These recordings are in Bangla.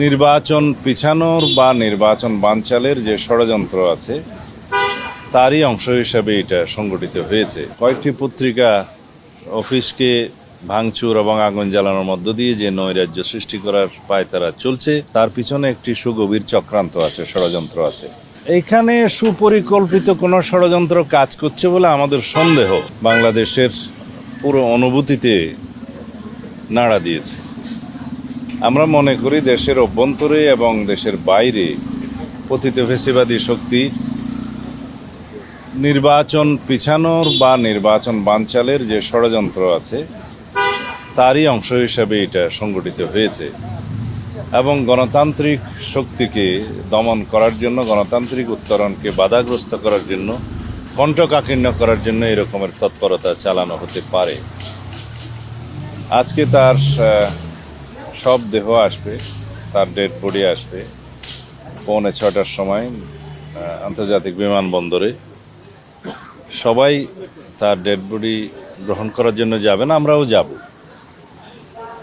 নির্বাচন পিছানোর বা নির্বাচন বানচালের যে ষড়যন্ত্র আছে, তারই অংশ হিসাবে এটা সংগঠিত হয়েছে। কয়েকটি পত্রিকা অফিসকে ভাঙচুর এবং আগুন জ্বালানোর মধ্য দিয়ে যে নৈরাজ্য সৃষ্টি করার পায়তারা চলছে, তার পিছনে একটি সুগভীর চক্রান্ত আছে, ষড়যন্ত্র আছে। এইখানে সুপরিকল্পিত কোনো ষড়যন্ত্র কাজ করছে বলে আমাদের সন্দেহ। বাংলাদেশের পুরো অনুভূতিতে নাড়া দিয়েছে। আমরা মনে করি দেশের অভ্যন্তরে এবং দেশের বাইরে পতিত ফেসিবাদী শক্তি নির্বাচন পিছানোর বা নির্বাচন বানচালের যে ষড়যন্ত্র আছে, তারই অংশ হিসাবে এটা সংগঠিত হয়েছে। এবং গণতান্ত্রিক শক্তিকে দমন করার জন্য, গণতান্ত্রিক উত্তরণকে বাধাগ্রস্ত করার জন্য কণ্ঠকাকীর্ণ করার জন্য এরকমের তৎপরতা চালানো হতে পারে। আজকে তার সব দেহ আসবে, তার ডেড বডি আসবে। পৌনে ছটার সময় আন্তর্জাতিক বিমানবন্দরে। সবাই তার ডেড বডি গ্রহণ করার জন্য যাবেন আমরাও যাব।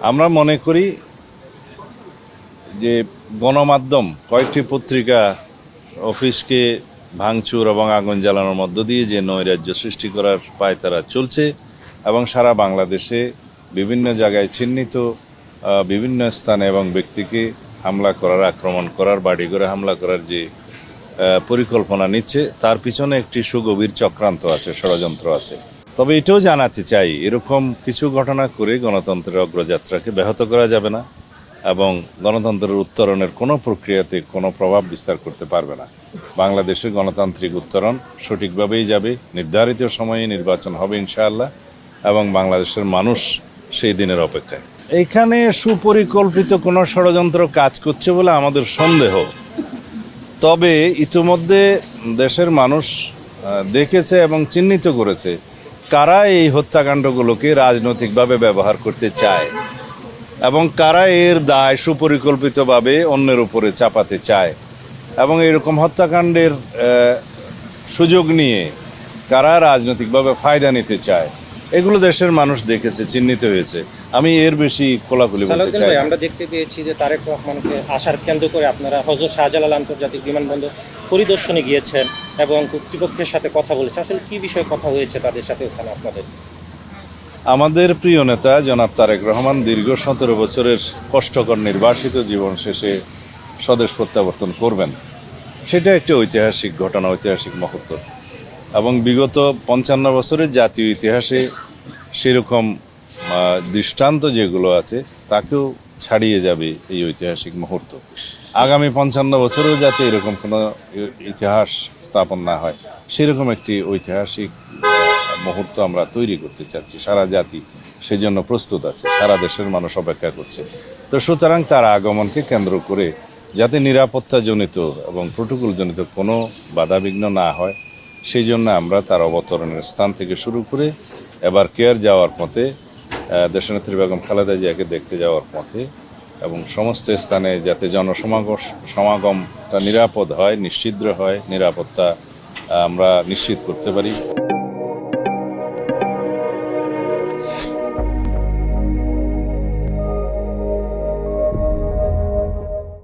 আমরা মনে করি যে গণমাধ্যম, কয়েকটি পত্রিকা, অফিসকে ভাঙচুর এবং আগুন জ্বালানোর মধ্য দিয়ে যে নৈরাজ্য সৃষ্টি করার পায়তারা চলছে এবং সারা বাংলাদেশে বিভিন্ন জায়গায় চিহ্নিত বিভিন্ন স্থানে এবং ব্যক্তিকে হামলা করার, আক্রমণ করার বাড়ি করে হামলা করার যে পরিকল্পনা নিচ্ছে, তার পিছনে একটি সুগভীর চক্রান্ত আছে, ষড়যন্ত্র আছে। তবে এটাও জানাতে চাই, এরকম কিছু ঘটনা করে গণতন্ত্রের অগ্রযাত্রাকে ব্যাহত করা যাবে না এবং গণতন্ত্রের উত্তরণের কোনো প্রক্রিয়াতে কোনো প্রভাব বিস্তার করতে পারবে না। বাংলাদেশের গণতান্ত্রিক উত্তরণ সঠিকভাবেই যাবে, নির্ধারিত সময়ে নির্বাচন হবে ইনশাআল্লাহ, এবং বাংলাদেশের মানুষ সেই দিনের অপেক্ষায়। এখানে সুপরিকল্পিত কোনো ষড়যন্ত্র কাজ করছে বলে আমাদের সন্দেহ। তবে ইতিমধ্যে দেশের মানুষ দেখেছে এবং চিহ্নিত করেছে কারা এই হত্যাকাণ্ডগুলোকে রাজনৈতিকভাবে ব্যবহার করতে চায় এবং কারা এর দায় সুপরিকল্পিতভাবে অন্যের উপরে চাপাতে চায় এবং এরকম হত্যাকাণ্ডের সুযোগ নিয়ে কারা রাজনৈতিকভাবে ফায়দা নিতে চায়, এগুলো দেশের মানুষ দেখেছে, চিহ্নিত হয়েছে। আমি এর বেশি খোলাখুলি বলতে চাই আমরা দেখতে পেয়েছি যে তারেক রহমানকে আসার কেন্দ্র করে আপনারা হজরত শাহজালাল আন্তর্জাতিক বিমানবন্দর পরিদর্শনে গিয়েছেন এবং কর্তৃপক্ষের সাথে কথা বলেছেন। আসলে কি বিষয়ে কথা হয়েছে তাদের সাথে ওখানে আপনাদের? আমাদের প্রিয় নেতা জনাব তারেক রহমান দীর্ঘ সতেরো বছরের কষ্টকর নির্বাসিত জীবন শেষে স্বদেশ প্রত্যাবর্তন করবেন। সেটা একটি ঐতিহাসিক ঘটনা ঐতিহাসিক মুহূর্ত। এবং বিগত পঞ্চান্ন বছরের জাতীয় ইতিহাসে সেরকম দৃষ্টান্ত যেগুলো আছে, তাকেও ছাড়িয়ে যাবে এই ঐতিহাসিক মুহূর্ত। আগামী পঞ্চান্ন বছরেও যাতে এরকম কোনো ইতিহাস স্থাপন না হয়, সেরকম একটি ঐতিহাসিক মুহূর্ত আমরা তৈরি করতে চাচ্ছি। সারা জাতি সেই জন্য প্রস্তুত আছে, সারা দেশের মানুষ অপেক্ষা করছে। তো সুতরাং তার আগমনকে কেন্দ্র করে যাতে নিরাপত্তাজনিত এবং প্রোটোকলজনিত কোনো বাধাবিঘ্ন না হয় সেই জন্য আমরা তার অবতরণের স্থান থেকে শুরু করে এবার কেয়ার যাওয়ার পথে দেশনেত্রী বেগম খালেদা জিয়াকে দেখতে যাওয়ার পথে এবং সমস্ত স্থানে যাতে জনসমাগম সমাগমটা নিরাপদ হয়, নিশ্চিদ্র হয়, নিরাপত্তা আমরা নিশ্চিত করতে পারি।